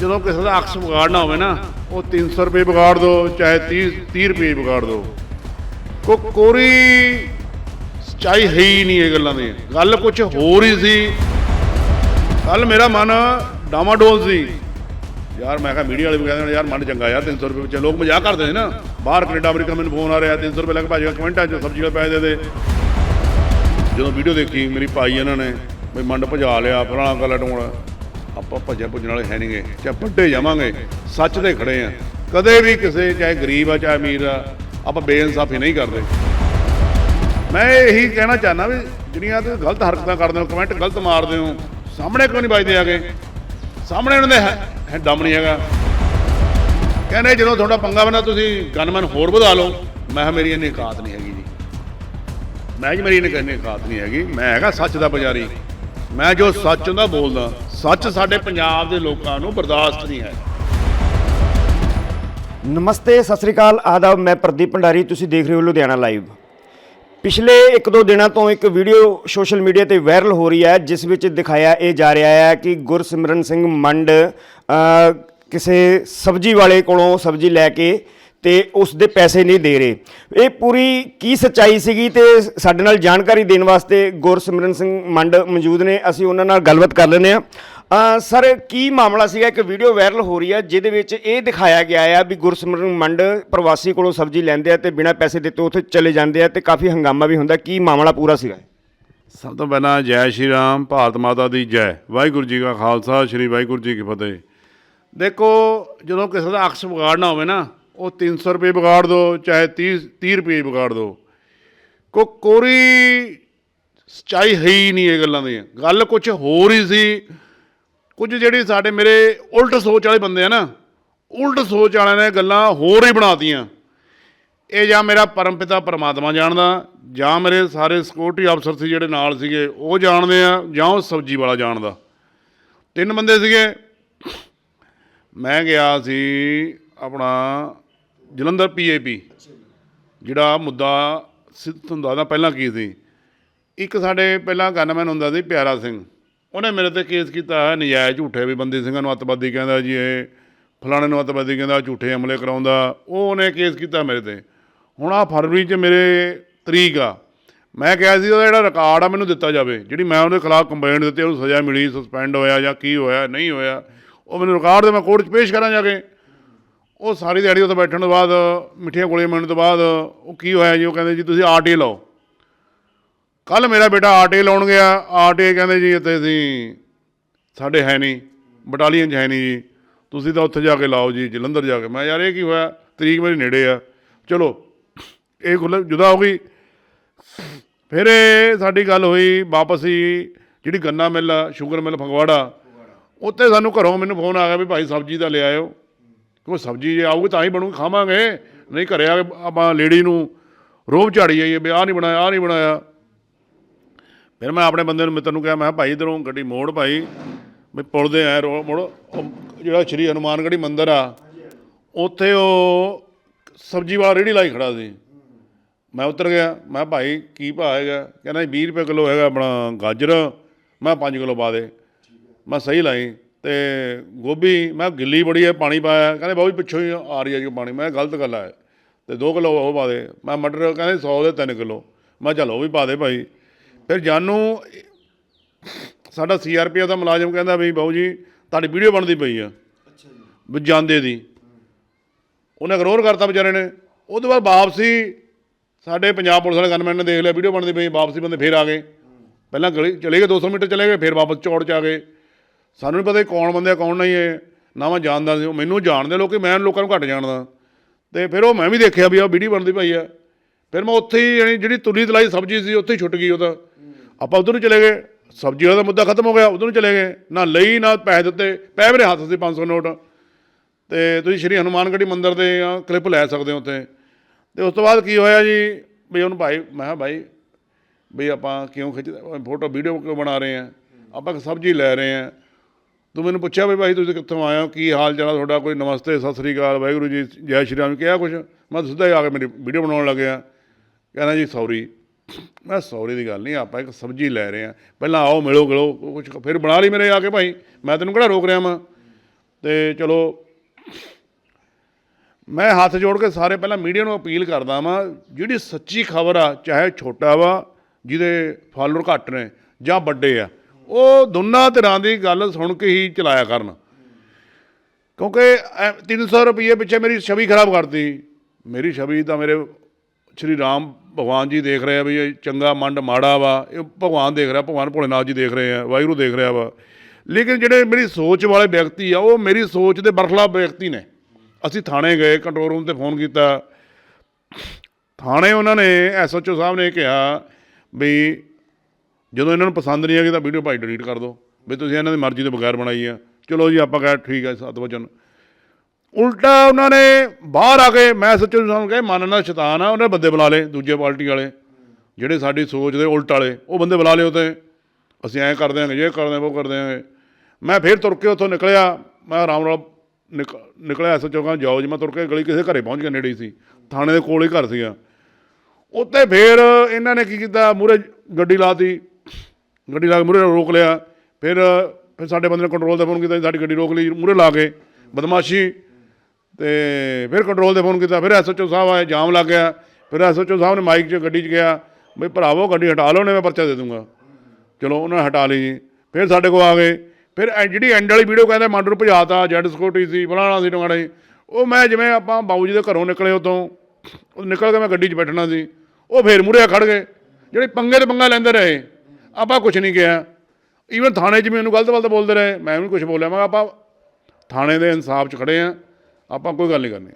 ਜਦੋਂ ਕਿਸੇ ਦਾ ਅਕਸ ਵਿਗਾੜਨਾ ਹੋਵੇ ਨਾ, ਉਹ 300 ਰੁਪਏ ਵਿਗਾੜ ਦੋ, ਚਾਹੇ 30 30 ਰੁਪਏ ਵਿਗਾੜ ਦਿਓ ਕੋ, ਕੋਰੀ ਸੱਚਾਈ ਹੈ ਹੀ ਨਹੀਂ ਇਹ ਗੱਲਾਂ ਦੀ। ਗੱਲ ਕੁਝ ਹੋਰ ਹੀ ਸੀ। ਕੱਲ ਮੇਰਾ ਮਨ ਡਾਮਾਡੋਲ ਸੀ। ਯਾਰ ਮੈਂ ਕਿਹਾ ਮੀਡੀਆ ਵਾਲੇ ਵੀ ਕਹਿੰਦੇ ਨੇ, ਯਾਰ ਮਨ ਚੰਗਾ ਯਾਰ 300 ਰੁਪਏ ਵਿੱਚ ਲੋਕ ਮਜ਼ਾਕ ਕਰਦੇ ਨੇ ਨਾ। ਬਾਹਰ ਕੈਨੇਡਾ, ਅਮਰੀਕਾ ਮੈਨੂੰ ਫੋਨ ਆ ਰਿਹਾ 300 ਰੁਪਏ ਲੱਗ ਭਾਜੀ, ਕਮੈਂਟਾਂ 'ਚ ਸਬਜ਼ੀ ਵਾਲੇ ਪੈਸੇ ਦੇ ਦੇ। ਜਦੋਂ ਵੀਡੀਓ ਦੇਖੀ, ਮੇਰੀ ਪਾਈ ਇਹਨਾਂ ਨੇ ਬਈ ਮੰਡ ਭਜਾ ਲਿਆ, ਫਲਾਣਾ ਗੱਲ ਟੋਣਾ ਆਪਾਂ ਭੱਜੇ ਭੁੱਜਣ ਵਾਲੇ ਹੈ ਨਹੀਂਗੇ ਚਾਹੇ ਵੱਡੇ ਜਾਵਾਂਗੇ, ਸੱਚ ਦੇ ਖੜੇ ਆ। ਕਦੇ ਵੀ ਕਿਸੇ, ਚਾਹੇ ਗਰੀਬ ਆ, ਚਾਹੇ ਅਮੀਰ ਆ, ਆਪਾਂ ਬੇਇਨਸਾਫੀ ਨਹੀਂ ਕਰਦੇ। ਮੈਂ ਇਹੀ ਕਹਿਣਾ ਚਾਹਨਾ ਵੀ ਜਿਹੜੀਆਂ ਤੁਸੀਂ ਗਲਤ ਹਰਕਤਾਂ ਕਰਦੇ ਹੋ ਕਮੈਂਟ ਗਲਤ ਮਾਰਦੇ ਹੋ, ਸਾਹਮਣੇ ਕਿਉਂ ਨਹੀਂ ਵੱਜਦੇ ਆਗੇ ਸਾਹਮਣੇ ਉਹਨਾਂ ਦੇ ਹੈ- ਦਮ ਨਹੀਂ ਹੈਗਾ। ਕਹਿੰਦੇ ਜਦੋਂ ਤੁਹਾਡਾ ਪੰਗਾ ਬਣਾ ਤੁਸੀਂ ਗਨਮੈਨ ਹੋਰ ਵਧਾ ਲਓ। ਮੈਂ ਕਿਹਾ ਮੇਰੀ ਇੰਨੀ ਕਾਤ ਨਹੀਂ ਹੈਗੀ ਜੀ। ਮੈਂ ਜੀ ਮੇਰੀ ਇੰਨੀ ਇੰਨੀ ਔਕਾਤ ਨਹੀਂ ਹੈਗੀ। ਮੈਂ ਹੈਗਾ ਸੱਚ ਦਾ ਪੁਜਾਰੀ। ਮੈਂ ਜੋ ਸੱਚ ਹੁੰਦਾ ਬੋਲਦਾ, ਸੱਚ ਸਾਡੇ ਪੰਜਾਬ ਦੇ ਲੋਕਾਂ ਨੂੰ ਬਰਦਾਸ਼ਤ ਨਹੀਂ ਹੈ। ਨਮਸਤੇ, ਸਤਿ ਸ੍ਰੀ ਅਕਾਲ, ਆਦਾਬ, ਮੈਂ ਪ੍ਰਦੀਪ ਭੰਡਾਰੀ, ਤੁਸੀਂ ਦੇਖ ਰਹੇ ਹੋ ਲੁਧਿਆਣਾ ਲਾਈਵ। ਪਿਛਲੇ 1-2 ਦਿਨਾਂ ਤੋਂ ਇੱਕ ਵੀਡੀਓ ਸੋਸ਼ਲ ਮੀਡੀਆ ਤੇ ਵਾਇਰਲ ਹੋ ਰਹੀ ਹੈ, ਜਿਸ ਵਿੱਚ ਦਿਖਾਇਆ ਇਹ ਜਾ ਰਿਹਾ ਹੈ ਕਿ ਗੁਰਸਿਮਰਨ ਸਿੰਘ ਮੰਡ ਕਿਸੇ ਸਬਜ਼ੀ ਵਾਲੇ ਕੋਲੋਂ ਸਬਜ਼ੀ ਲੈ ਕੇ ਤੇ ਉਸ ਦੇ ਪੈਸੇ ਨਹੀਂ ਦੇ ਰਹੇ। ਇਹ ਪੂਰੀ ਕੀ ਸੱਚਾਈ ਸੀਗੀ ਤੇ ਸਾਡੇ ਨਾਲ ਜਾਣਕਾਰੀ ਦੇਣ ਵਾਸਤੇ ਗੁਰਸਿਮਰਨ ਸਿੰਘ ਮੰਡ ਮੌਜੂਦ ਨੇ, ਅਸੀਂ ਉਹਨਾਂ ਨਾਲ ਗੱਲਬਾਤ ਕਰ ਲੈਂਦੇ ਆ ਸਰ, ਕੀ ਮਾਮਲਾ ਸੀਗਾ? ਇੱਕ ਵੀਡੀਓ ਵਾਇਰਲ ਹੋ ਰਹੀ ਹੈ ਜਿਹਦੇ ਵਿੱਚ ਇਹ ਦਿਖਾਇਆ ਗਿਆ ਆ ਵੀ ਗੁਰਸਿਮਰਨ ਮੰਡ ਪ੍ਰਵਾਸੀ ਕੋਲੋਂ ਸਬਜ਼ੀ ਲੈਂਦੇ ਆ ਤੇ ਬਿਨਾਂ ਪੈਸੇ ਦਿੱਤੇ ਉੱਥੇ ਚਲੇ ਜਾਂਦੇ ਆ ਤੇ ਕਾਫੀ ਹੰਗਾਮਾ ਵੀ ਹੁੰਦਾ। ਕੀ ਮਾਮਲਾ ਪੂਰਾ ਸੀਗਾ? ਸਭ ਤੋਂ ਪਹਿਲਾਂ ਜੈ ਸ਼੍ਰੀ ਰਾਮ, ਭਾਰਤ ਮਾਤਾ ਦੀ ਜੈ। ਵਾਹਿਗੁਰੂ ਜੀ ਕਾ ਖਾਲਸਾ, ਸ੍ਰੀ ਵਾਹਿਗੁਰੂ ਜੀ ਕੀ ਫਤਿਹ। ਦੇਖੋ, ਜਦੋਂ ਕਿਸੇ ਦਾ ਅਕਸ ਵਿਗਾੜਨਾ ਹੋਵੇ ਨਾ ਉਹ 300 ਰੁਪਏ ਵਿਗਾੜ ਦਿਓ ਚਾਹੇ 30 30 ਰੁਪਏ ਵਿਗਾੜ ਦਿਓ ਕੋ, ਕੋਰੀ ਸੱਚਾਈ ਹੈ ਹੀ ਨਹੀਂ ਇਹ ਗੱਲਾਂ ਦੀ। ਗੱਲ ਕੁਝ ਹੋਰ ਹੀ ਸੀ। ਕੁਝ ਜਿਹੜੀ ਸਾਡੇ ਮੇਰੇ ਉਲਟ ਸੋਚ ਵਾਲੇ ਬੰਦੇ ਆ ਨਾ, ਉਲਟ ਸੋਚ ਵਾਲਿਆਂ ਨੇ ਗੱਲਾਂ ਹੋਰ ਹੀ ਬਣਾਤੀਆਂ। ਇਹ ਜਾਂ ਮੇਰਾ ਪਰਮਪਿਤਾ ਪਰਮਾਤਮਾ ਜਾਣਦਾ, ਜਾਂ ਮੇਰੇ ਸਾਰੇ ਸਿਕਿਉਰਿਟੀ ਅਫਸਰ ਸੀ ਜਿਹੜੇ ਨਾਲ ਸੀਗੇ, ਉਹ ਜਾਣਦੇ ਆ, ਜਾਂ ਉਹ ਸਬਜੀ ਵਾਲਾ ਜਾਣਦਾ। ਤਿੰਨ ਬੰਦੇ ਸੀਗੇ। ਮੈਂ ਗਿਆ ਸੀ ਆਪਣਾ ਜਲੰਧਰ ਪੀਏਪੀ ਜਿਹੜਾ ਮੁੱਦਾ ਸਿੱਧ ਹੁੰਦਾ ਦਾ ਪਹਿਲਾਂ ਕੀ ਸੀ। ਇੱਕ ਸਾਡੇ ਪਹਿਲਾਂ ਗਨਮੈਨ ਹੁੰਦਾ ਸੀ ਪਿਆਰਾ ਸਿੰਘ। ਉਹਨੇ ਮੇਰੇ ਤੇ ਕੇਸ ਕੀਤਾ ਹੈ ਨਜਾਇਜ਼ ਝੂਠੇ ਵੀ ਬੰਦੀ ਸਿੰਘਾਂ ਨੂੰ ਅੱਤਵਾਦੀ ਕਹਿੰਦਾ ਜੀ ਇਹ ਫਲਾਣੇ ਨੂੰ ਅੱਤਵਾਦੀ ਕਹਿੰਦਾ ਝੂਠੇ ਹਮਲੇ ਕਰਾਉਂਦਾ। ਉਹ ਉਹਨੇ ਕੇਸ ਕੀਤਾ ਮੇਰੇ ਤੇ। ਹੁਣ ਆ ਫਰਵਰੀ 'ਚ ਮੇਰੇ ਤਰੀਕ ਆ। ਮੈਂ ਕਿਹਾ ਸੀ ਉਹਦਾ ਜਿਹੜਾ ਰਿਕਾਰਡ ਆ ਮੈਨੂੰ ਦਿੱਤਾ ਜਾਵੇ। ਜਿਹੜੀ ਮੈਂ ਉਹਦੇ ਖਿਲਾਫ ਕੰਪਲੇਂਟ ਦਿੱਤੀ ਉਹਨੂੰ ਸਜ਼ਾ ਮਿਲੀ ਸਸਪੈਂਡ ਹੋਇਆ ਜਾਂ ਕੀ ਹੋਇਆ ਨਹੀਂ ਹੋਇਆ। ਉਹ ਮੈਨੂੰ ਰਿਕਾਰਡ ਦੇ ਮੈਂ ਕੋਰਟ 'ਚ ਪੇਸ਼ ਕਰਾਂ ਜਾ ਕੇ। ਉਹ ਸਾਰੀ ਦਿਹਾੜੀ ਉੱਥੇ ਬੈਠਣ ਤੋਂ ਬਾਅਦ, ਮਿੱਠੀਆਂ ਗੋਲੀਆਂ ਮਿਲਣ ਤੋਂ ਬਾਅਦ, ਉਹ ਕੀ ਹੋਇਆ ਜੀ? ਉਹ ਕਹਿੰਦੇ ਜੀ, ਤੁਸੀਂ ਆਰਟੀ ਲਾਓ। ਕੱਲ ਮੇਰਾ ਬੇਟਾ ਆਰਟੀ ਲਾਉਣ ਗਿਆ। ਆਰਟੀ ਕਹਿੰਦੇ ਜੀ, ਇੱਥੇ ਅਸੀਂ, ਸਾਡੇ ਹੈ ਨਹੀਂ, ਬਟਾਲੀਅਨ 'ਚ ਹੈ ਨਹੀਂ ਜੀ। ਤੁਸੀਂ ਤਾਂ ਉੱਥੇ ਜਾ ਕੇ ਲਾਓ ਜੀ, ਜਲੰਧਰ ਜਾ ਕੇ। ਮੈਂ ਯਾਰ ਇਹ ਕੀ ਹੋਇਆ? ਤਰੀਕ ਮੇਰੇ ਨੇੜੇ ਆ। ਚਲੋ, ਇਹ ਗੁੱਲ ਜੁਦਾ ਹੋ ਗਈ। ਫਿਰ ਇਹ ਸਾਡੀ ਗੱਲ ਹੋਈ, ਵਾਪਸ ਹੀ ਜਿਹੜੀ ਗੰਨਾ ਮਿੱਲ ਆ, ਸ਼ੂਗਰ ਮਿੱਲ, ਫਗਵਾੜਾ। ਉੱਥੇ ਸਾਨੂੰ ਘਰੋਂ ਮੈਨੂੰ ਫੋਨ ਆ ਗਿਆ ਵੀ ਭਾਈ ਸਬਜ਼ੀ ਦਾ ਲੈ ਆਇਓ। ਕਿਉਂਕਿ ਸਬਜ਼ੀ ਜੇ ਆਊਗੀ ਤਾਂ ਹੀ ਬਣੂਗੀ, ਖਾਵਾਂਗੇ। ਨਹੀਂ ਘਰੇ ਆ ਕੇ ਆਪਾਂ ਲੇਡੀ ਨੂੰ ਰੋਬ ਝਾੜੀ ਜਾਈਏ ਵੀ ਆਹ ਨਹੀਂ ਬਣਾਇਆ, ਆਹ ਨਹੀਂ ਬਣਾਇਆ। ਫਿਰ ਮੈਂ ਆਪਣੇ ਬੰਦੇ ਨੂੰ ਮਿੱਤਰ ਨੂੰ ਕਿਹਾ, ਮੈਂ ਕਿਹਾ, ਭਾਈ ਇਧਰੋਂ ਗੱਡੀ ਮੋੜ ਭਾਈ। ਵੀ ਪੁਲ ਦੇ ਆਏ ਰੋ ਮੋੜ। ਉਹ ਜਿਹੜਾ ਸ਼੍ਰੀ ਹਨੂਮਾਨਗੜ੍ਹੀ ਮੰਦਿਰ ਆ, ਉੱਥੇ ਉਹ ਸਬਜ਼ੀ ਵਾਲਾ ਰੇੜੀ ਲਾਈ ਖੜਾ ਸੀ। ਮੈਂ ਉਤਰ ਗਿਆ, ਮੈਂ ਕਿਹਾ, ਭਾਈ ਕੀ ਭਾਅ ਹੈਗਾ? ਕਹਿੰਦਾ ਜੀ 20 ਰੁਪਏ ਕਿਲੋ ਹੈਗਾ ਆਪਣਾ ਗਾਜਰ। ਮੈਂ 5 ਕਿਲੋ ਪਾ ਦੇ। ਮੈਂ ਸਹੀ ਲਾਈ। ਤੇ ਗੋਭੀ ਮੈਂ ਗਿੱਲੀ ਬੜੀ ਹੈ ਪਾਣੀ ਪਾਇਆ। ਕਹਿੰਦੇ ਬਾਬੂ ਪਿੱਛੋਂ ਹੀ ਆ ਰਹੀ ਹੈ ਜੀ ਪਾਣੀ। ਮੈਂ ਗਲਤ ਗੱਲ ਹੈ ਤੇ 2 ਕਿਲੋ ਉਹ ਪਾ ਦੇ। ਮੈਂ ਮਟਰ ਕਹਿੰਦੇ 100 ਦੇ 3 ਕਿਲੋ। ਮੈਂ ਚਲ ਉਹ ਵੀ ਪਾ ਦੇ ਭਾਈ। ਫਿਰ ਜਾਨੂੰ ਸਾਡਾ ਸੀਆਰਪੀਐਫ ਦਾ ਮੁਲਾਜ਼ਮ ਕਹਿੰਦਾ ਵੀ ਬਾਬੂ ਜੀ ਤੁਹਾਡੀ ਵੀਡੀਓ ਬਣਦੀ ਪਈ ਆ। ਵੀ ਜਾਂਦੇ ਦੀ। ਉਹਨੇ ਇਗਨੋਰ ਕਰਤਾ ਵਿਚਾਰੇ ਨੇ। ਉਹ ਤੋਂ ਬਾਅਦ ਵਾਪਸੀ ਸਾਡੇ ਪੰਜਾਬ ਪੁਲਿਸ ਵਾਲੇ ਗਨਮੈਨ ਨੇ ਦੇਖ ਲਿਆ ਵੀਡੀਓ ਬਣਦੀ ਪਈ ਵਾਪਸੀ ਬੰਦੇ ਫੇਰ ਆ ਗਏ। ਪਹਿਲਾਂ ਗਲੀ ਚਲੇ ਗਏ 200 ਮੀਟਰ ਚਲੇ ਗਏ ਫਿਰ ਵਾਪਸ ਚੌੜ ਚ ਆ ਗਏ। ਸਾਨੂੰ ਨਹੀਂ ਪਤਾ ਇਹ ਕੌਣ ਬੰਦੇ ਕੌਣ ਨਹੀਂ ਹੈ ਨਾ ਮੈਂ ਜਾਣਦਾ ਸੀ। ਉਹ ਮੈਨੂੰ ਜਾਣਦੇ ਲੋਕੀ, ਮੈਂ ਲੋਕਾਂ ਨੂੰ ਘੱਟ ਜਾਣਦਾ। ਤੇ ਫਿਰ ਉਹ ਮੈਂ ਵੀ ਦੇਖਿਆ ਵੀ ਉਹ ਵੀਡੀਓ ਬਣਦੀ ਪਈ ਆ। ਫਿਰ ਮੈਂ ਉੱਥੇ ਹੀ ਯਾਨੀ ਜਿਹੜੀ ਤੁਲੀ ਤਲਾਈ ਸਬਜ਼ੀ ਸੀ, ਉੱਥੇ ਹੀ ਛੁੱਟ ਗਈ ਉਹਦਾ ਆਪਾਂ ਉਧਰ ਨੂੰ ਚਲੇ ਗਏ। ਸਬਜ਼ੀ ਵਾਲਾ ਦਾ ਮੁੱਦਾ ਖਤਮ ਹੋ ਗਿਆ, ਉਧਰ ਨੂੰ ਚਲੇ ਗਏ। ਨਾ ਲਈ, ਨਾ ਪੈਸੇ ਦਿੱਤੇ। ਪੈ ਮੇਰੇ ਹੱਥ ਸੀ 500 ਨੋਟ। ਤੇ ਤੁਸੀਂ ਸ਼੍ਰੀ ਹਨੂਮਾਨਗੜ੍ਹੀ ਮੰਦਿਰ ਦੇ ਕਲਿੱਪ ਲੈ ਸਕਦੇ ਹੋ ਉੱਥੇ। ਤੇ ਉਸ ਤੋਂ ਬਾਅਦ ਕੀ ਹੋਇਆ ਜੀ? ਵੀ ਉਹਨੂੰ ਭਾਈ, ਮੈਂ ਕਿਹਾ, ਭਾਈ ਵੀ ਆਪਾਂ ਕਿਉਂ ਖਿੱਚਦੇ? ਫੋਟੋ, ਵੀਡੀਓ ਕਿਉਂ ਬਣਾ ਰਹੇ ਆ? ਆਪਾਂ ਇੱਕ ਸਬਜ਼ੀ ਲੈ ਰਹੇ ਆ। ਤੂੰ ਮੈਨੂੰ ਪੁੱਛਿਆ ਵੀ ਭਾਈ ਤੁਸੀਂ ਕਿੱਥੋਂ ਆਏ ਹੋ? ਕੀ ਹਾਲ ਚਾਲ ਆ ਤੁਹਾਡਾ? ਕੋਈ ਨਮਸਤੇ, ਸਤਿ ਸ੍ਰੀ ਅਕਾਲ, ਵਾਹਿਗੁਰੂ ਜੀ, ਜੈ ਸ਼੍ਰੀ ਰਾਮ। ਕਿਹਾ ਕੁਛ? ਮੈਂ ਸਿੱਧਾ ਹੀ ਆ ਕੇ ਮੇਰੀ ਵੀਡੀਓ ਬਣਾਉਣ ਲੱਗਿਆ ਕਹਿੰਦਾ ਜੀ, ਸੌਰੀ। ਮੈਂ ਸੌਰੀ ਦੀ ਗੱਲ ਨਹੀਂ, ਆਪਾਂ ਇੱਕ ਸਬਜ਼ੀ ਲੈ ਰਹੇ ਆ ਪਹਿਲਾਂ ਆਓ, ਮਿਲੋ ਗਿਲੋ ਕੁਛ ਫਿਰ ਬਣਾ ਲਈ ਮੇਰੇ ਆ ਕੇ ਭਾਈ। ਮੈਂ ਤੈਨੂੰ ਕਿਹੜਾ ਰੋਕ ਰਿਹਾ ਮੈਂ ਤੇ ਚਲੋ, ਮੈਂ ਹੱਥ ਜੋੜ ਕੇ ਸਾਰੇ ਪਹਿਲਾਂ ਮੀਡੀਆ ਨੂੰ ਅਪੀਲ ਕਰਦਾ ਵਾਂ, ਜਿਹੜੀ ਸੱਚੀ ਖਬਰ ਆ, ਚਾਹੇ ਛੋਟਾ ਵਾ, ਜਿਹਦੇ ਫਾਲੋਅਰ ਘੱਟ ਨੇ ਜਾਂ ਵੱਡੇ ਆ ਉਹ ਦੋਨਾਂ ਧਿਰਾਂ ਦੀ ਗੱਲ ਸੁਣ ਕੇ ਹੀ ਚਲਾਇਆ ਕਰਨ। ਕਿਉਂਕਿ ਐ 300 ਰੁਪਏ ਪਿੱਛੇ ਮੇਰੀ ਛਵੀ ਖਰਾਬ ਕਰਤੀ। ਮੇਰੀ ਛਵੀ ਤਾਂ ਮੇਰੇ ਸ਼੍ਰੀ ਰਾਮ ਭਗਵਾਨ ਜੀ ਦੇਖ ਰਹੇ ਆ ਵੀ ਇਹ ਚੰਗਾ ਮੰਡ ਮਾੜਾ ਵਾ। ਇਹ ਭਗਵਾਨ ਦੇਖ ਰਿਹਾ, ਭਗਵਾਨ ਭੋਲੇਨਾਥ ਜੀ ਦੇਖ ਰਹੇ ਆ, ਵਾਹਿਗੁਰੂ ਦੇਖ ਰਿਹਾ ਵਾ। ਲੇਕਿਨ ਜਿਹੜੇ ਮੇਰੀ ਸੋਚ ਵਾਲੇ ਵਿਅਕਤੀ ਆ, ਉਹ ਮੇਰੀ ਸੋਚ ਦੇ ਬਰਖਲਾਫ ਵਿਅਕਤੀ ਨੇ। ਅਸੀਂ ਥਾਣੇ ਗਏ, ਕੰਟਰੋਲ ਰੂਮ ਤੇ ਫੋਨ ਕੀਤਾ। ਥਾਣੇ ਉਹਨਾਂ ਨੇ ਐਸਐਚਓ ਸਾਹਿਬ ਨੇ ਕਿਹਾ ਵੀ ਜਦੋਂ ਇਹਨਾਂ ਨੂੰ ਪਸੰਦ ਨਹੀਂ ਆਗੀ ਤਾਂ ਵੀਡੀਓ ਭਾਈ ਡਿਲੀਟ ਕਰ ਦਿਓ। ਵੀ ਤੁਸੀਂ ਇਹਨਾਂ ਦੀ ਮਰਜ਼ੀ ਤੋਂ ਬਗੈਰ ਬਣਾਈ ਆ। ਚਲੋ ਜੀ, ਆਪਾਂ ਕਹਾਂ ਠੀਕ ਹੈ ਸਤ ਵਚਨ। ਉਲਟਾ ਉਹਨਾਂ ਨੇ ਬਾਹਰ ਆ ਕੇ ਮੈਂ ਸੱਚੋ ਸਾਨੂੰ ਕਹੇ ਮੰਨਣਾ ਸ਼ੈਤਾਨ ਆ, ਉਹਨੇ ਬੰਦੇ ਬੁਲਾ ਲਏ, ਦੂਜੇ ਪਾਰਟੀ ਵਾਲੇ। ਜਿਹੜੇ ਸਾਡੀ ਸੋਚ ਦੇ ਉਲਟ ਵਾਲੇ, ਉਹ ਬੰਦੇ ਬੁਲਾ ਲਏ ਉਤੇ ਅਸੀਂ ਐਂ ਕਰ ਦਿਆਂਗੇ ਇਹ ਕਰ ਦਿਆਂਗੇ, ਉਹ ਕਰ ਦਿਆਂਗੇ। ਮੈਂ ਫਿਰ ਤੁਰ ਕੇ ਉੱਥੋਂ ਨਿਕਲਿਆ। ਮੈਂ ਆਰਾਮ ਨਾਲ ਨਿਕ, ਨਿਕਲਿਆ ਸੱਚੋ ਕਹਿੰਦਾ ਜਾਓ ਜੀ, ਮੈਂ ਤੁਰ ਕੇ ਗਲੀ ਕਿਸੇ ਘਰੇ ਪਹੁੰਚ ਗਿਆ, ਨੇੜੇ ਹੀ ਸੀ। ਥਾਣੇ ਦੇ ਕੋਲ ਹੀ ਘਰ ਸੀਗਾ। ਉੱਤੇ ਫਿਰ ਇਹਨਾਂ ਨੇ ਕੀ ਕੀਤਾ ਮੂਰੇ ਗੱਡੀ ਲਾਤੀ। ਗੱਡੀ ਲਾ ਕੇ ਮੂਰੇ ਰੋਕ ਲਿਆ। ਫਿਰ ਫਿਰ ਸਾਡੇ ਬੰਦੇ ਨੇ ਕੰਟਰੋਲ ਤੇ ਫੋਨ ਕੀਤਾ ਜੀ, ਸਾਡੀ ਗੱਡੀ ਰੋਕ ਲਈ ਮੂਰੇ ਲਾ ਕੇ। ਬਦਮਾਸ਼ੀ। ਤੇ ਫਿਰ ਕੰਟਰੋਲ ਤੇ ਫੋਨ ਕੀਤਾ। ਫਿਰ ਐਸਐਚਓ ਸਾਹਿਬ ਆਏ ਜਾਮ ਲੱਗ ਗਿਆ। ਫਿਰ ਐਸਐਚਓ ਸਾਹਿਬ ਨੇ ਮਾਈਕ 'ਚ ਗੱਡੀ 'ਚ ਗਿਆ ਬਈ ਭਰਾਵੋ ਗੱਡੀ ਹਟਾ ਲਓ ਨੇ ਮੈਂ ਪਰਚਾ ਦੇ ਦੂੰਗਾ। ਚਲੋ ਉਹਨਾਂ ਨੇ ਹਟਾ ਲਈ ਜੀ। ਫਿਰ ਸਾਡੇ ਕੋਲ ਆ ਗਏ। ਫਿਰ ਐ ਜਿਹੜੀ ਐਂਡ ਵਾਲੀ ਵੀਡੀਓ ਕਹਿੰਦੇ ਮੰਡ ਭਜਾਤਾ ਜੈਡ ਸਕੋਟੀ ਸੀ ਫਲਾਣਾ ਸੀ ਟੰਗੜਾ ਸੀ। ਉਹ ਮੈਂ ਜਿਵੇਂ ਆਪਾਂ ਬਾਊ ਜੀ ਦੇ ਘਰੋਂ ਨਿਕਲੇ ਉਤੋਂ ਉਹ ਨਿਕਲ ਕੇ ਮੈਂ ਗੱਡੀ 'ਚ ਬੈਠਣਾ ਸੀ। ਉਹ ਫੇਰ ਮੂਰੇ ਖੜ ਗਏ। ਜਿਹੜੇ ਪੰਗੇ ਤੇ ਪੰਗਾ ਲੈਂਦੇ ਰਹੇ। ਆਪਾਂ ਕੁਝ ਨਹੀਂ ਕਿਹਾ। ਈਵਨ ਥਾਣੇ 'ਚ ਵੀ ਮੈਨੂੰ ਗਲਤ ਗਲਤ ਬੋਲਦੇ ਰਹੇ। ਮੈਂ ਵੀ ਕੁਝ ਬੋਲਿਆ। ਮੈਂ ਕਿਹਾ, ਆਪਾਂ ਥਾਣੇ ਦੇ ਇਨਸਾਫ 'ਚ ਖੜੇ ਆ। ਆਪਾਂ ਕੋਈ ਗੱਲ ਨਹੀਂ ਕਰਨੀ।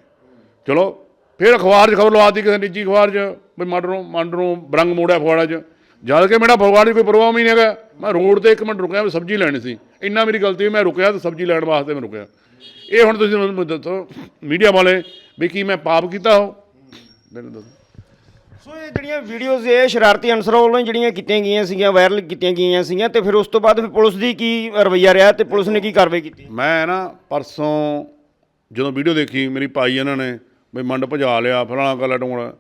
ਚਲੋ, ਫਿਰ ਅਖਬਾਰ 'ਚ ਖਬਰ ਲਵਾਤੀ ਕਿਸੇ ਨਿੱਜੀ ਅਖਬਾਰ 'ਚ ਵੀ ਮੰਡ ਨੂੰ ਮੰਡ ਨੂੰ ਬਰੰਗ ਮੋੜਿਆ ਫਗਵਾੜਾ 'ਚ। ਜਦ ਕਿ ਮੇਰਾ ਫਗਵਾੜੇ 'ਚ ਕੋਈ ਪ੍ਰੋਗਰਾਮ ਹੀ ਨਹੀਂ ਹੈਗਾ। ਮੈਂ ਰੋਡ ਤੇ ਇੱਕ ਮਿੰਟ ਰੁਕਿਆ, ਮੈਂ ਸਬਜ਼ੀ ਲੈਣੀ ਸੀ। ਇੰਨਾ ਮੇਰੀ ਗਲਤੀ ਮੈਂ ਰੁਕਿਆ ਤੇ ਸਬਜ਼ੀ ਲੈਣ ਵਾਸਤੇ ਮੈਂ ਰੁਕਿਆ। ਇਹ ਹੁਣ ਤੁਸੀਂ ਮੈਨੂੰ ਦੱਸੋ, ਮੀਡੀਆ ਵਾਲੇ ਵੀ ਕੀ ਮੈਂ ਪਾਪ ਕੀਤਾ ਹੋ ਮੈਨੂੰ ਦੱਸੋ। ਸੋ ਇਹ ਜਿਹੜੀਆਂ ਵੀਡੀਓਜ਼ ਇਹ ਸ਼ਰਾਰਤੀ ਅਨਸਰਾਂ ਵੱਲੋਂ ਜਿਹੜੀਆਂ ਕੀਤੀਆਂ ਗਈਆਂ ਸੀਗੀਆਂ ਵਾਇਰਲ ਕੀਤੀਆਂ ਗਈਆਂ ਸੀਗੀਆਂ ਤੇ ਫਿਰ ਉਸ ਤੋਂ ਬਾਅਦ ਫਿਰ ਪੁਲਿਸ ਦੀ ਕੀ ਰਵੱਈਆ ਰਿਹਾ ਤੇ ਪੁਲਿਸ ਨੇ ਕੀ ਕਾਰਵਾਈ ਕੀਤੀ? ਮੈਂ ਨਾ ਪਰਸੋਂ ਜਦੋਂ ਵੀਡੀਓ ਦੇਖੀ, ਮੇਰੀ ਪਾਈ ਇਹਨਾਂ ਨੇ ਵੀ ਮੰਡ ਭਜਾ ਲਿਆ, ਫਲਾਣਾ ਕਾਲਾ ਟੋਣਾ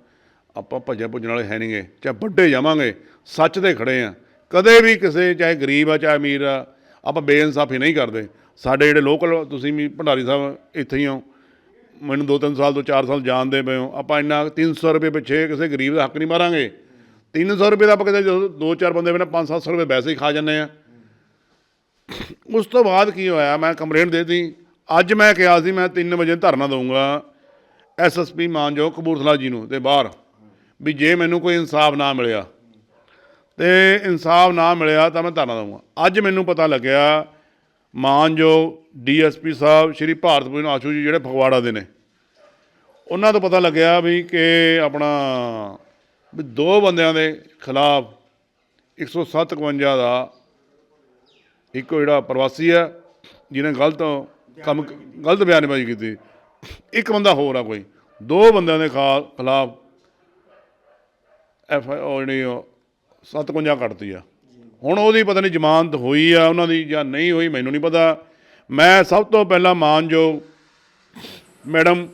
ਆਪਾਂ ਭੱਜਣ ਭੁੱਜਣ ਵਾਲੇ ਹੈ ਨਹੀਂਗੇ ਚਾਹੇ ਵੱਡੇ ਜਾਵਾਂਗੇ, ਸੱਚ ਦੇ ਖੜੇ ਆ। ਕਦੇ ਵੀ ਕਿਸੇ, ਚਾਹੇ ਗਰੀਬ ਆ, ਚਾਹੇ ਅਮੀਰ ਆ, ਆਪਾਂ ਬੇਇਨਸਾਫੀ ਨਹੀਂ ਕਰਦੇ। ਸਾਡੇ ਜਿਹੜੇ ਲੋਕਲ ਤੁਸੀਂ ਵੀ ਭੰਡਾਰੀ ਸਾਹਿਬ ਇੱਥੇ ਹੀ ਹੋ ਮੈਨੂੰ ਦੋ ਤਿੰਨ ਸਾਲ ਤੋਂ ਚਾਰ ਸਾਲ ਜਾਣਦੇ ਪਏ ਹੋ। ਆਪਾਂ ਇੰਨਾ 300 ਰੁਪਏ ਪਿੱਛੇ ਕਿਸੇ ਗਰੀਬ ਦਾ ਹੱਕ ਨਹੀਂ ਮਾਰਾਂਗੇ। 300 ਰੁਪਏ ਦਾ ਆਪਾਂ ਕਿਤੇ ਜਦੋਂ ਦੋ ਚਾਰ ਬੰਦੇ ਬਿਨਾ 5-700 ਰੁਪਏ ਵੈਸੇ ਹੀ ਖਾ ਜਾਂਦੇ ਆ। ਉਸ ਤੋਂ ਬਾਅਦ ਕੀ ਹੋਇਆ? ਮੈਂ ਕੰਪਲੇਂਟ ਦੇਤੀ। ਅੱਜ ਮੈਂ ਕਿਹਾ ਸੀ, ਮੈਂ 3 ਵਜੇ ਧਰਨਾ ਦਊਂਗਾ ਐਸਐਸਪੀ ਮਾਨਜੋ ਕਪੂਰਥਲਾ ਜੀ ਨੂੰ ਤੇ ਬਾਹਰ ਵੀ ਜੇ ਮੈਨੂੰ ਕੋਈ ਇਨਸਾਫ ਨਾ ਮਿਲਿਆ। ਤੇ ਇਨਸਾਫ ਨਾ ਮਿਲਿਆ ਤਾਂ ਮੈਂ ਧਰਨਾ ਦਊਂਗਾ। ਅੱਜ ਮੈਨੂੰ ਪਤਾ ਲੱਗਿਆ ਮਾਨਜੋ ਡੀਐਸਪੀ ਸਾਹਿਬ ਸ਼੍ਰੀ ਭਾਰਤ ਭੂਸ਼ਣ ਆਸ਼ੂ ਜੀ ਜਿਹੜੇ ਫਗਵਾੜਾ ਦੇ ਨੇ। ਉਹਨਾਂ ਤੋਂ ਪਤਾ ਲੱਗਿਆ ਵੀ ਕਿ ਆਪਣਾ ਵੀ ਦੋ ਬੰਦਿਆਂ ਦੇ ਖਿਲਾਫ 157 ਦਾ ਇੱਕ ਜਿਹੜਾ ਪ੍ਰਵਾਸੀ ਹੈ ਜਿਹਨੇ ਗਲਤ ਕੰਮ ਗਲਤ ਬਿਆਨਬਾਜ਼ੀ ਕੀਤੀ। ਇੱਕ ਬੰਦਾ ਹੋਰ ਆ ਕੋਈ। ਦੋ ਬੰਦਿਆਂ ਦੇ ਖਿਲਾਫ ਐਫ ਉਹ ਜਿਹੜੀ ਉਹ 57 ਕੱਟਤੀ ਆ। ਹੁਣ ਉਹਦੀ ਪਤਾ ਨਹੀਂ ਜ਼ਮਾਨਤ ਹੋਈ ਆ, ਉਹਨਾਂ ਦੀ ਜਾਂ ਨਹੀਂ ਹੋਈ, ਮੈਨੂੰ ਨਹੀਂ ਪਤਾ। ਮੈਂ ਸਭ ਤੋਂ ਪਹਿਲਾਂ ਮਾਨਯੋਗ ਮੈਡਮ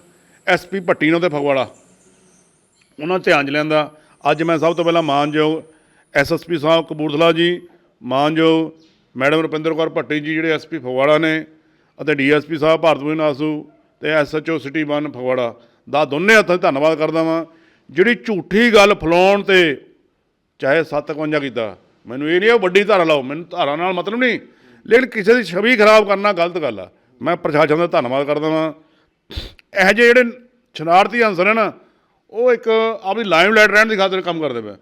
ਐਸਪੀ ਭੱਟੀ ਨੂੰ ਤੇ ਫਗਵਾੜਾ। ਉਹਨਾਂ ਧਿਆਨ ਚ ਲੈਂਦਾ ਅੱਜ ਮੈਂ ਸਭ ਤੋਂ ਪਹਿਲਾਂ ਮਾਨਯੋਗ ਐਸਐਸਪੀ ਸਾਹਿਬ ਕਪੂਰਥਲਾ ਜੀ ਮਾਨਯੋਗ ਮੈਡਮ ਰੁਪਿੰਦਰ ਕੌਰ ਭੱਟੀ ਜੀ ਜਿਹੜੇ ਐਸਪੀ ਫਗਵਾੜਾ ਨੇ ਅਤੇ ਡੀਐਸਪੀ ਸਾਹਿਬ ਭਾਰਤ ਭੂਸ਼ਣ ਆਸੂ ਤੇ ਐਸਐਚਓ ਸਿਟੀ 1 ਫਗਵਾੜਾ ਦਾ ਦੋਨੇ ਹੱਥਾਂ 'ਤੇ ਧੰਨਵਾਦ ਕਰਦਾ ਵਾਂ। ਜਿਹੜੀ ਝੂਠੀ ਗੱਲ ਫਲਾਉਣ ਤੇ ਚਾਹੇ 57 ਕੀਤਾ। ਮੈਨੂੰ ਇਹ ਨਹੀਂ ਉਹ ਵੱਡੀ ਧਾਰਾ ਲਾਓ, ਮੈਨੂੰ ਧਾਰਾ ਨਾਲ ਮਤਲਬ ਨਹੀਂ। ਲੇਕਿਨ ਕਿਸੇ ਦੀ ਛਵੀ ਖਰਾਬ ਕਰਨਾ ਗਲਤ ਗੱਲ ਆ। ਮੈਂ ਪ੍ਰਸ਼ਾਸਨ ਦਾ ਧੰਨਵਾਦ ਕਰਦਾ ਵਾਂ। ਇਹੋ ਜਿਹੇ ਜਿਹੜੇ ਸ਼ਰਾਰਤੀ ਅਨਸਰ ਹਨ, ਉਹ ਇੱਕ ਆਪਣੀ ਲਾਈਮ ਲਾਈਟ ਰਹਿਣ ਦੀ ਖਾਤਰ ਕੰਮ ਕਰਦੇ ਪਏ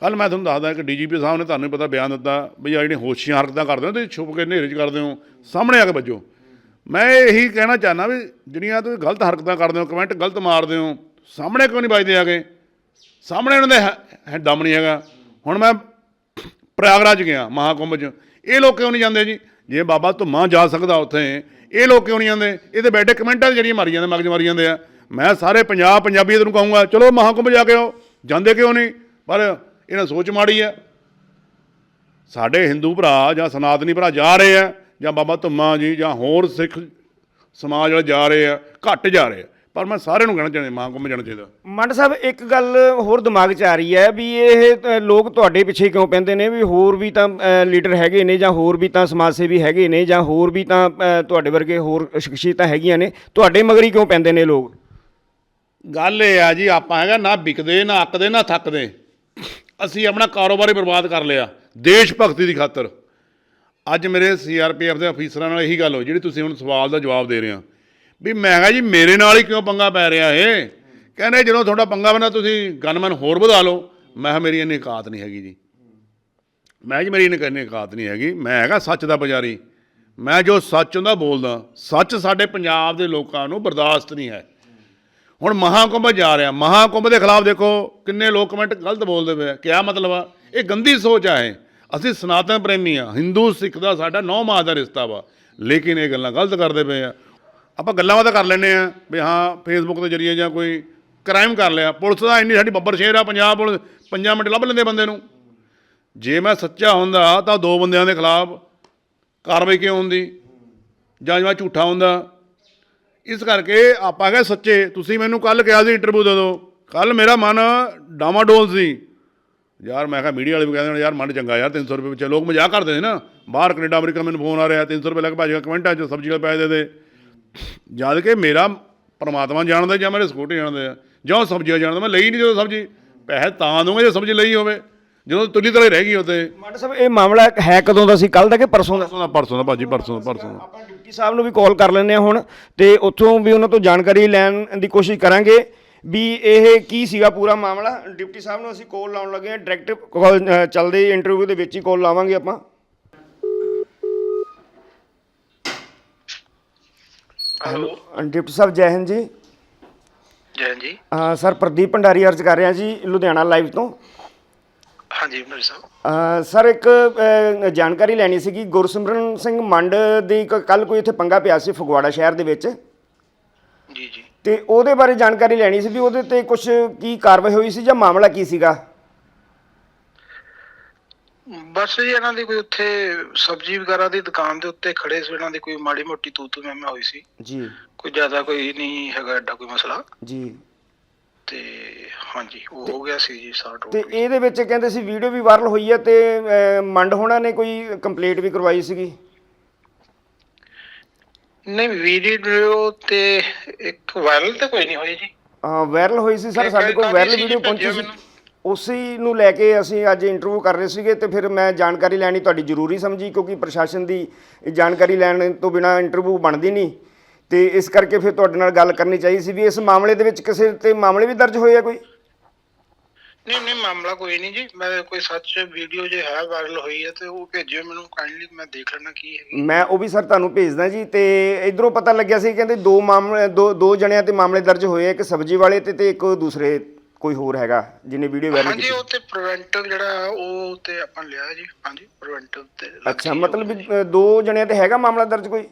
ਕੱਲ ਮੈਂ ਤੁਹਾਨੂੰ ਦੱਸਦਾ ਕਿ ਡੀਜੀਪੀ ਸਾਹਿਬ ਨੇ ਤੁਹਾਨੂੰ ਪਤਾ ਬਿਆਨ ਦਿੱਤਾ ਵੀ ਆ ਜਿਹੜੀਆਂ ਹੋਸ਼ੀਆਂ ਹਰਕਤਾਂ ਕਰਦੇ ਹੋ, ਤੁਸੀਂ ਛੁਪ ਕੇ ਹਨੇਰੇ 'ਚ ਕਰਦੇ ਹੋ, ਸਾਹਮਣੇ ਆ ਕੇ ਵੱਜੋ। ਮੈਂ ਇਹੀ ਕਹਿਣਾ ਚਾਹਨਾ ਵੀ ਜਿਹੜੀਆਂ ਤੁਸੀਂ ਗਲਤ ਹਰਕਤਾਂ ਕਰਦੇ ਹੋ, ਕਮੈਂਟ ਗਲਤ ਮਾਰਦੇ ਹੋ, ਸਾਹਮਣੇ ਕਿਉਂ ਨਹੀਂ ਵੱਜਦੇ ਆਗੇ ਸਾਹਮਣੇ ਉਹਨਾਂ ਦੇ ਹੈ- ਦਮ ਨਹੀਂ ਹੈਗਾ। ਹੁਣ ਮੈਂ ਪ੍ਰਯਾਗਰਾਜ ਗਿਆ ਮਹਾਕੁੰਭ 'ਚ। ਇਹ ਲੋਕ ਕਿਉਂ ਨਹੀਂ ਜਾਂਦੇ ਜੀ? ਜੇ ਬਾਬਾ ਧੁੰਮਾ ਜਾ ਸਕਦਾ ਉੱਥੇ, ਇਹ ਲੋਕ ਕਿਉਂ ਨਹੀਂ ਜਾਂਦੇ? ਇਹ ਤੇ ਬੈਠੇ ਕਮੈਂਟਾਂ 'ਚ ਜਿਹੜੀਆਂ ਮਾਰੀ ਜਾਂਦੇ, ਮਗਜ ਮਾਰੀ ਜਾਂਦੇ ਆ। ਮੈਂ ਸਾਰੇ ਪੰਜਾਬ ਪੰਜਾਬੀਅਤ ਨੂੰ ਕਹੂੰਗਾ, ਚਲੋ ਮਹਾਕੁੰਭ ਜਾ ਕੇ ਆਓ। ਜਾਂਦੇ ਕਿਉਂ ਨਹੀਂ? ਪਰ ਇਹਨਾਂ ਸੋਚ ਮਾੜੀ ਆ। ਸਾਡੇ ਹਿੰਦੂ ਭਰਾ ਜਾਂ ਸਨਾਤਨੀ ਭਰਾ ਜਾ ਰਹੇ ਆ, ਜਾਂ ਬਾਬਾ ਧੁੰਮਾ ਜੀ ਜਾਂ ਹੋਰ ਸਿੱਖ ਸਮਾਜ ਵਾਲੇ ਜਾ ਰਹੇ ਆ, ਘੱਟ ਜਾ ਰਹੇ ਆ। ਪਰ ਮੈਂ ਸਾਰਿਆਂ ਨੂੰ ਕਹਿਣਾ ਚਾਹੁੰਦਾ ਮਹਾਕੁੰਭ ਜਾਣਾ ਚਾਹੀਦਾ। ਮੰਡ ਸਾਹਿਬ ਇੱਕ ਗੱਲ ਹੋਰ ਦਿਮਾਗ 'ਚ ਆ ਰਹੀ ਹੈ ਵੀ ਇਹ ਲੋਕ ਤੁਹਾਡੇ ਪਿੱਛੇ ਕਿਉਂ ਪੈਂਦੇ ਨੇ? ਵੀ ਹੋਰ ਵੀ ਤਾਂ ਲੀਡਰ ਹੈਗੇ ਨੇ ਜਾਂ ਹੋਰ ਵੀ ਤਾਂ ਸਮਾਜ ਸੇਵੀ ਹੈਗੇ ਨੇ ਜਾਂ ਹੋਰ ਵੀ ਤਾਂ ਅ, ਤੁਹਾਡੇ ਵਰਗੇ ਹੋਰ ਸ਼ਖਸੀਅਤਾਂ ਹੈਗੀਆਂ ਨੇ ਤੁਹਾਡੇ ਮਗਰੀ ਕਿਉਂ ਪੈਂਦੇ ਨੇ ਲੋਕ? ਗੱਲ ਇਹ ਆ ਜੀ ਆਪਾਂ ਹੈਗਾ ਨਾ ਵਿਕਦੇ ਨਾ ਅੱਕਦੇ ਨਾ ਥੱਕਦੇ। ਅਸੀਂ ਆਪਣਾ ਕਾਰੋਬਾਰ ਹੀ ਬਰਬਾਦ ਕਰ ਲਿਆ ਦੇਸ਼ ਭਗਤੀ ਦੀ ਖਾਤਰ। ਅੱਜ ਮੇਰੇ ਸੀਆਰਪੀਐਫ ਦੇ ਅਫੀਸਰਾਂ ਨਾਲ ਇਹੀ ਗੱਲ ਹੋਈ ਜਿਹੜੀ ਤੁਸੀਂ ਹੁਣ ਸਵਾਲ ਦਾ ਜਵਾਬ ਦੇ ਰਹੇ ਹੋ। ਵੀ ਮੈਂ ਕਿਹਾ ਜੀ ਮੇਰੇ ਨਾਲ ਹੀ ਕਿਉਂ ਪੰਗਾ ਪੈ ਰਿਹਾ ਇਹ? ਕਹਿੰਦੇ ਜਦੋਂ ਤੁਹਾਡਾ ਪੰਗਾ ਬਣਾ ਤੁਸੀਂ ਗਨਮੈਨ ਹੋਰ ਵਧਾ ਲਓ। ਮੈਂ ਕਿਹਾ ਮੇਰੀ ਇੰਨੀ ਔਕਾਤ ਨਹੀਂ ਹੈਗੀ ਜੀ। ਮੈਂ ਜੀ ਮੇਰੀ ਇੰਨੀ ਔਕਾਤ ਨਹੀਂ ਹੈਗੀ। ਮੈਂ ਹੈਗਾ ਸੱਚ ਦਾ ਪੁਜਾਰੀ। ਮੈਂ ਜੋ ਸੱਚ ਹੁੰਦਾ ਬੋਲਦਾ। ਸੱਚ ਸਾਡੇ ਪੰਜਾਬ ਦੇ ਲੋਕਾਂ ਨੂੰ ਬਰਦਾਸ਼ਤ ਨਹੀਂ ਹੈ। ਹੁਣ ਮਹਾਕੁੰਭ ਜਾ ਰਿਹਾ। ਮਹਾਕੁੰਭ ਦੇ ਖਿਲਾਫ ਦੇਖੋ ਕਿੰਨੇ ਲੋਕ ਕਮੈਂਟ ਗਲਤ ਬੋਲਦੇ ਪਏ ਆ। ਕਿਆ ਮਤਲਬ ਆ? ਇਹ ਗੰਦੀ ਸੋਚ ਆ ਇਹ। ਅਸੀਂ ਸਨਾਤਨ ਪ੍ਰੇਮੀ ਆ। ਹਿੰਦੂ, ਸਿੱਖ ਦਾ ਸਾਡਾ ਨੌ ਮਾਹ ਦਾ ਰਿਸ਼ਤਾ ਵਾ। ਲੇਕਿਨ ਇਹ ਗੱਲਾਂ ਗਲਤ ਕਰਦੇ ਪਏ ਆ। ਆਪਾਂ ਗੱਲਾਂ ਬਾਤਾਂ ਕਰ ਲੈਂਦੇ ਆ ਵੀ ਹਾਂ ਫੇਸਬੁੱਕ ਦੇ ਜ਼ਰੀਏ ਜਾਂ ਕੋਈ ਕ੍ਰਾਈਮ ਕਰ ਲਿਆ। ਪੁਲਿਸ ਦਾ ਇੰਨੀ ਸਾਡੀ ਬੱਬਰ ਸ਼ੇਰ ਆ, ਪੰਜਾਬ ਪੁਲਿਸ, ਪੰਜਾਂ ਮਿੰਟ ਲੱਭ ਲੈਂਦੇ ਬੰਦੇ ਨੂੰ। ਜੇ ਮੈਂ ਸੱਚਾ ਹੁੰਦਾ ਤਾਂ ਦੋ ਬੰਦਿਆਂ ਦੇ ਖਿਲਾਫ ਕਾਰਵਾਈ ਕਿਉਂ ਹੁੰਦੀ? ਜਾਂ ਜੇ ਝੂਠਾ ਹੁੰਦਾ? ਇਸ ਕਰਕੇ ਆਪਾਂ ਕਹੇ ਸੱਚੇ, ਤੁਸੀਂ ਮੈਨੂੰ ਕੱਲ ਕਿਹਾ ਸੀ ਇੰਟਰਵਿਊ ਦੇ ਦਿਓ। ਕੱਲ ਮੇਰਾ ਮਨ ਡਾਮਾਡੋਲ ਸੀ। ਯਾਰ ਮੈਂ ਕਿਹਾ ਮੀਡੀਆ ਵਾਲੇ ਵੀ ਕਹਿੰਦੇ ਨੇ, ਯਾਰ ਮਨ ਚੰਗਾ ਯਾਰ 300 ਰੁਪਏ ਵਿੱਚ ਲੋਕ ਮਜ਼ਾਕ ਕਰਦੇ ਨੇ ਨਾ। ਬਾਹਰ ਕੈਨੇਡਾ, ਅਮਰੀਕਾ ਮੈਨੂੰ ਫੋਨ ਆ ਰਿਹਾ 300 ਰੁਪਏ ਲੱਗ ਭਾਜੀ, ਕਮੈਂਟਾਂ 'ਚ ਸਬਜ਼ੀ ਵਾਲੇ ਪੈਸੇ ਦੇ ਦੇ। ਜਦ ਕਿ ਮੇਰਾ ਪਰਮਾਤਮਾ ਜਾਣਦਾ ਜਾਂ ਮੇਰੇ ਸਕੂਟਰ ਜਾਣਦੇ ਆ ਜਾਂ ਉਹ ਸਬਜ਼ੀਆਂ ਜਾਣਦਾ ਮੈਂ ਲਈ ਨਹੀਂ ਜਦੋਂ ਸਬਜ਼ੀ। ਪੈਸੇ ਤਾਂ ਦੂੰਗਾ ਜੇ ਸਬਜ਼ੀ ਲਈ ਹੋਵੇ। ਜਦੋਂ ਤੁਲੀ ਤਲੇ ਰਹਿ ਗਈ ਉੱਤੇ ਮੰਡ ਸਾਹਿਬ ਇਹ ਮਾਮਲਾ ਹੈ ਕਦੋਂ ਦਾ ਸੀ? ਕੱਲ ਦਾ ਕਿ ਪਰਸੋਂ ਦਾ? ਪਰਸੋਂ ਦਾ ਪਰਸੋਂ ਦਾ ਭਾਜੀ ਪਰਸੋਂ ਦਾ ਪਰਸੋਂ ਦਾ। ਆਪਾਂ ਡਿਪਟੀ ਸਾਹਿਬ ਨੂੰ ਵੀ ਕਾਲ ਕਰ ਲੈਂਦੇ ਹਾਂ ਹੁਣ ਤੇ ਉੱਥੋਂ ਵੀ ਉਹਨਾਂ ਤੋਂ ਜਾਣਕਾਰੀ ਲੈਣ ਦੀ ਕੋਸ਼ਿਸ਼ ਕਰਾਂਗੇ ਵੀ ਇਹ ਕੀ ਸੀਗਾ ਪੂਰਾ ਮਾਮਲਾ। ਡਿਪਟੀ ਸਾਹਿਬ ਨੂੰ ਅਸੀਂ ਕਾਲ ਲਾਉਣ ਲੱਗੇ ਹਾਂ। ਡਾਇਰੈਕਟ ਚੱਲਦੇ ਇੰਟਰਵਿਊ ਦੇ ਵਿੱਚ ਹੀ ਕਾਲ ਲਾਵਾਂਗੇ ਆਪਾਂ। ਹੈਲੋ। ਡਿਪਟੀ ਸਾਹਿਬ ਜੈ ਹਿੰਦ ਜੀ। ਜੈ ਜੀ। ਅਹ ਸਰ ਪ੍ਰਦੀਪ ਭੰਡਾਰੀ ਅਰਜ਼ ਕਰ ਰਿਹਾ ਜੀ ਲੁਧਿਆਣਾ ਲਾਈਵ ਤੋਂ। ਹਾਂਜੀ ਮੇਰੇ ਸਾਹਿਬ। ਸਰ ਇੱਕ ਜਾਣਕਾਰੀ ਲੈਣੀ ਸੀਗੀ ਗੁਰਸਿਮਰਨ ਸਿੰਘ ਮੰਡ ਦੀ ਕੱਲ ਕੋਈ ਇੱਥੇ ਪੰਗਾ ਪਿਆ ਸੀ ਫਗਵਾੜਾ ਸ਼ਹਿਰ ਦੇ ਵਿੱਚ। ਜੀ ਜੀ। ਤੇ ਉਹਦੇ ਬਾਰੇ ਜਾਣਕਾਰੀ ਲੈਣੀ ਸੀ ਵੀ ਉਹਦੇ ਤੇ ਕੁਝ ਕੀ ਕਾਰਵਾਈ ਹੋਈ ਸੀ ਜਾਂ ਮਾਮਲਾ ਕੀ ਸੀਗਾ? ਬਸ ਜੀ ਇਹਨਾਂ ਦੀ ਕੋਈ ਉੱਥੇ ਸਬਜ਼ੀ ਵਗੈਰਾ ਦੀ ਦੁਕਾਨ ਦੇ ਉੱਤੇ ਖੜੇ ਸੀ ਇਹਨਾਂ ਦੀ ਕੋਈ ਮਾੜੀ ਮੋਟੀ ਤੂ ਤੂ ਮੈਂ ਮੈਂ ਹੋਈ ਸੀ। ਜੀ। ਕੋਈ ਜ਼ਿਆਦਾ ਕੋਈ ਨਹੀਂ ਹੈਗਾ ਐਡਾ ਕੋਈ ਮਸਲਾ। ਜੀ। ਤੇ ਹਾਂਜੀ ਉਹ ਹੋ ਗਿਆ ਸੀ ਜੀ ਸਾਰਟ ਤੇ ਇਹਦੇ ਵਿੱਚ ਕਹਿੰਦੇ ਸੀ ਵੀਡੀਓ ਵੀ ਵਾਇਰਲ ਹੋਈ ਹੈ ਤੇ ਅਹ, ਮੰਡ ਹੋਣਾ ਨੇ ਕੋਈ ਕੰਪਲੀਟ ਵੀ ਕਰਵਾਈ ਸੀਗੀ? ਨਹੀਂ ਵੀਡੀਓ ਤੇ ਇੱਕ ਵਾਇਰਲ ਤੇ ਕੋਈ ਨਹੀਂ ਹੋਈ ਜੀ। ਵਾਇਰਲ ਹੋਈ ਸੀ ਸਰ ਸਾਡੇ ਕੋਲ ਵਾਇਰਲ ਵੀਡੀਓ? ਪਹੁੰਚੀ ਸੀ। ਉਸੇ ਨੂੰ ਲੈ ਕੇ ਅਸੀਂ ਅੱਜ ਇੰਟਰਵਿਊ ਕਰ ਰਹੇ ਸੀਗੇ ਤੇ ਫਿਰ ਮੈਂ ਜਾਣਕਾਰੀ ਲੈਣੀ ਤੁਹਾਡੀ ਜ਼ਰੂਰੀ ਸਮਝੀ ਕਿਉਂਕਿ ਪ੍ਰਸ਼ਾਸਨ ਦੀ ਜਾਣਕਾਰੀ ਲੈਣ ਤੋਂ ਬਿਨਾ ਇੰਟਰਵਿਊ ਬਣਦੀ ਨਹੀਂ। ਤੇ ਇਸ ਕਰਕੇ ਫਿਰ ਤੁਹਾਡੇ ਨਾਲ ਗੱਲ ਕਰਨੀ ਚਾਹੀ ਸੀ ਵੀ ਇਸ ਮਾਮਲੇ ਦੇ ਵਿੱਚ ਕਿਸੇ ਤੇ ਮਾਮਲੇ ਵੀ ਦਰਜ ਹੋਏ ਆ ਕੋਈ? ਨਹੀਂ ਨਹੀਂ ਮਾਮਲਾ ਕੋਈ ਨਹੀਂ ਜੀ। ਮੈਂ ਕੋਈ ਸੱਚ ਵੀਡੀਓ ਜੇ ਹੈ ਵਾਇਰਲ ਹੋਈ ਹੈ ਤੇ ਉਹ ਭੇਜਿਓ ਮੈਨੂੰ ਕਾਈਂਡਲੀ ਮੈਂ ਦੇਖ ਲੈਣਾ ਕੀ ਹੈ। ਮੈਂ ਉਹ ਵੀ ਸਰ ਤੁਹਾਨੂੰ ਭੇਜਦਾ ਜੀ ਤੇ ਇਧਰੋਂ ਪਤਾ ਲੱਗਿਆ ਸੀ ਕਹਿੰਦੇ ਦੋ ਮਾਮਲੇ ਦੋ ਦੋ ਜਣਿਆਂ ਤੇ ਮਾਮਲੇ ਦਰਜ ਹੋਏ ਆ ਇੱਕ ਸਬਜ਼ੀ ਵਾਲੇ ਤੇ ਤੇ ਇੱਕ ਦੂਸਰੇ ਕੋਈ ਹੋਰ ਹੈਗਾ ਜਿਹਨੇ ਵੀਡੀਓ ਵਾਇਰਲ ਹਾਂਜੀ ਕੀਤੀ? ਉਹ ਤੇ ਪ੍ਰੀਵੈਂਟਿਵ ਜਿਹੜਾ ਉਹ ਤੇ ਆਪਾਂ ਲਿਆ ਜੀ। ਹਾਂਜੀ ਪ੍ਰੀਵੈਂਟਿਵ ਤੇ ਅੱਛਾ ਮਤਲਬ ਉਹ ਵੀ, ਅ, ਦੋ ਜਣਿਆਂ ਤੇ ਹੈਗਾ ਮਾਮਲਾ ਦਰਜ ਕੋਈ?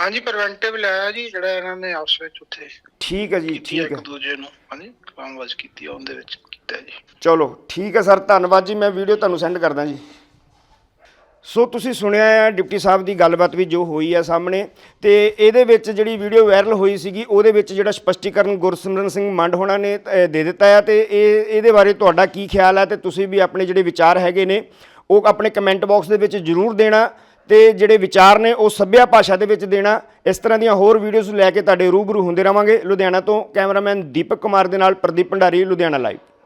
ਹਾਂਜੀ ਪ੍ਰੀਵੈਂਟਿਵ ਲਿਆ ਜੀ ਜਿਹੜਾ ਇਹਨਾਂ ਨੇ ਆਪਸ ਵਿੱਚ ਉੱਥੇ ਠੀਕ ਹੈ ਜੀ ਕੀਤੀ ਠੀਕ ਇੱਕ ਹੈ। ਦੂਜੇ ਨੂੰ। ਹਾਂਜੀ ਕਾਮਵਾਜ ਕੀਤੀ ਆ, ਉਹਦੇ ਵਿੱਚ ਕੀਤਾ ਜੀ। ਚਲੋ ਠੀਕ ਹੈ ਸਰ ਧੰਨਵਾਦ ਜੀ ਮੈਂ ਵੀਡੀਓ ਤੁਹਾਨੂੰ ਸੈਂਡ ਕਰਦਾ ਜੀ। ਸੋ ਤੁਸੀਂ ਸੁਣਿਆ ਹੈ, ਡਿਪਟੀ ਸਾਹਿਬ ਦੀ ਗੱਲਬਾਤ ਵੀ ਜੋ ਹੋਈ ਹੈ ਸਾਹਮਣੇ ਤੇ ਇਹਦੇ ਵਿੱਚ ਜਿਹੜੀ ਵੀਡੀਓ ਵਾਇਰਲ ਹੋਈ ਸੀਗੀ, ਉਹਦੇ ਵਿੱਚ ਜਿਹੜਾ ਸਪਸ਼ਟੀਕਰਨ ਗੁਰਸਿਮਰਨ ਸਿੰਘ ਮੰਡ ਹੋਣਾ ਨੇ ਦੇ ਦਿੱਤਾ ਹੈ ਤੇ ਇਹ, ਇਹਦੇ ਬਾਰੇ ਤੁਹਾਡਾ ਕੀ ਖਿਆਲ ਹੈ ਤੇ ਤੁਸੀਂ ਵੀ ਆਪਣੇ ਜਿਹੜੇ ਵਿਚਾਰ ਹੈਗੇ ਨੇ, ਉਹ ਆਪਣੇ ਕਮੈਂਟ ਬਾਕਸ ਦੇ ਵਿੱਚ ਜ਼ਰੂਰ ਦੇਣਾ ਤੇ ਜਿਹੜੇ ਵਿਚਾਰ ਨੇ, ਉਹ ਸੱਭਿਆ ਭਾਸ਼ਾ ਦੇ ਵਿੱਚ ਦੇਣਾ। ਇਸ ਤਰ੍ਹਾਂ ਦੀਆਂ ਹੋਰ ਵੀਡੀਓਜ਼ ਲੈ ਕੇ ਤੁਹਾਡੇ ਰੂਬਰੂ ਹੁੰਦੇ ਰਵਾਂਗੇ। ਲੁਧਿਆਣਾ ਤੋਂ ਕੈਮਰਾਮੈਨ ਦੀਪਕ ਕੁਮਾਰ ਦੇ ਨਾਲ ਪ੍ਰਦੀਪ ਭੰਡਾਰੀ, ਲੁਧਿਆਣਾ ਲਾਈਵ